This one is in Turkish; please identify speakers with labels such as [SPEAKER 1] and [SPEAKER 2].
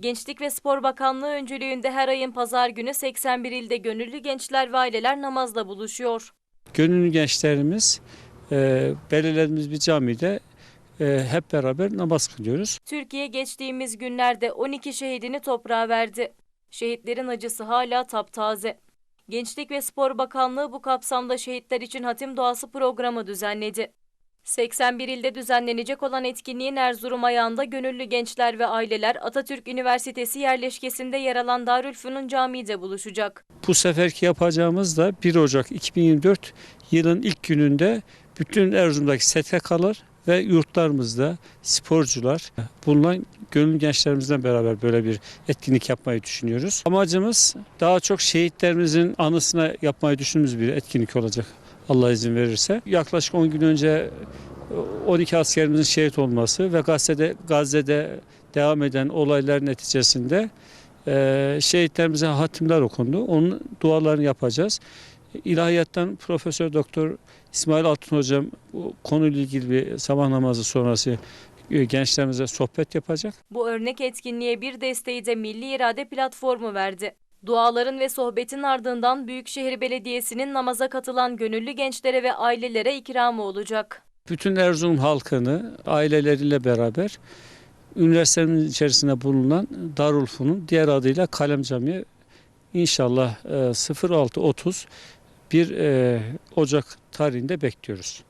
[SPEAKER 1] Gençlik ve Spor Bakanlığı öncülüğünde her ayın pazar günü 81 ilde gönüllü gençler ve aileler namazla buluşuyor.
[SPEAKER 2] Gönüllü gençlerimiz e, belirlediğimiz bir camide e, hep beraber namaz kılıyoruz.
[SPEAKER 1] Türkiye geçtiğimiz günlerde 12 şehidini toprağa verdi. Şehitlerin acısı hala taptaze. Gençlik ve Spor Bakanlığı bu kapsamda şehitler için hatim duası programı düzenledi. 81 ilde düzenlenecek olan etkinliğin Erzurum ayağında gönüllü gençler ve aileler Atatürk Üniversitesi yerleşkesinde yer alan Darülfünun Camii'de buluşacak.
[SPEAKER 2] Bu seferki yapacağımız da 1 Ocak 2024 yılın ilk gününde bütün Erzurum'daki STK'lar ve yurtlarımızda sporcular bulunan gönüllü gençlerimizle beraber böyle bir etkinlik yapmayı düşünüyoruz. Amacımız daha çok şehitlerimizin anısına yapmayı düşündüğümüz bir etkinlik olacak. Allah izin verirse. Yaklaşık 10 gün önce 12 askerimizin şehit olması ve Gazze'de, Gazze'de devam eden olaylar neticesinde e, şehitlerimize hatimler okundu. Onun dualarını yapacağız. İlahiyattan Profesör Doktor İsmail Altın Hocam bu konuyla ilgili bir sabah namazı sonrası e, gençlerimize sohbet yapacak.
[SPEAKER 1] Bu örnek etkinliğe bir desteği de Milli İrade Platformu verdi. Duaların ve sohbetin ardından Büyükşehir Belediyesi'nin namaza katılan gönüllü gençlere ve ailelere ikramı olacak.
[SPEAKER 2] Bütün Erzurum halkını aileleriyle beraber üniversitenin içerisinde bulunan Darülfünun diğer adıyla Kalem Camii inşallah e, 06.30 1 e, Ocak tarihinde bekliyoruz.